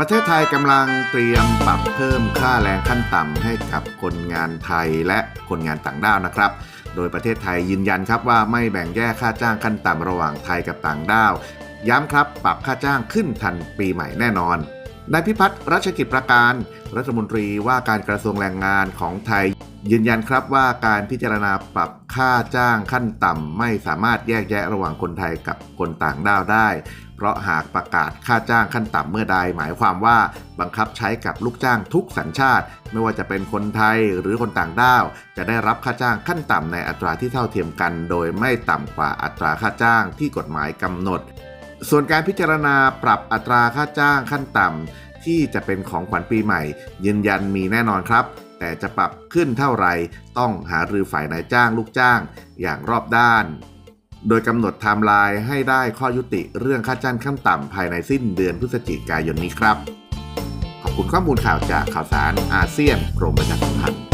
ประเทศไทยกำลังเตรียมปรับเพิ่มค่าแรงขั้นต่ำให้กับคนงานไทยและคนงานต่างด้าวนะครับ โดยประเทศไทยยืนยันครับว่าไม่แบ่งแยกค่าจ้างขั้นต่ำระหว่างไทยกับต่างด้าว ย้ำครับปรับค่าจ้างขึ้นทันปีใหม่แน่นอน นายพิพัฒน์รัชกิจประการ รัฐมนตรีว่าการกระทรวงแรงงานของไทย ยืนยันครับว่าการพิจารณาปรับค่าจ้างขั้นต่ำไม่สามารถแยกแยะระหว่างคนไทยกับคนต่างด้าวได้ เพราะหากประกาศค่าจ้างขั้นต่ำเมื่อใด หมายความว่าบังคับใช้กับลูกจ้างทุกสัญชาติ ไม่ว่าจะเป็นคนไทยหรือคนต่างด้าว จะได้รับค่าจ้างขั้นต่ำในอัตราที่เท่าเทียมกัน โดยไม่ต่ำกว่าอัตราค่าจ้างที่กฎหมายกำหนด ส่วนการพิจารณาปรับอัตราค่าจ้างขั้นต่ำที่จะเป็นของขวัญปีใหม่ ยืนยันมีแน่นอนครับ แต่จะปรับขึ้นเท่าไรต้องหารือฝ่ายนายจ้างลูกจ้างอย่างรอบด้าน โดยกำหนดไทม์ไลน์ให้ได้ข้อยุติเรื่องค่าจ้างขั้นต่ำภายในสิ้นเดือนพฤศจิกายนนี้ครับ ขอบคุณข้อมูลข่าวจากข่าวสารอาเซียนกรมประชาสัมพันธ์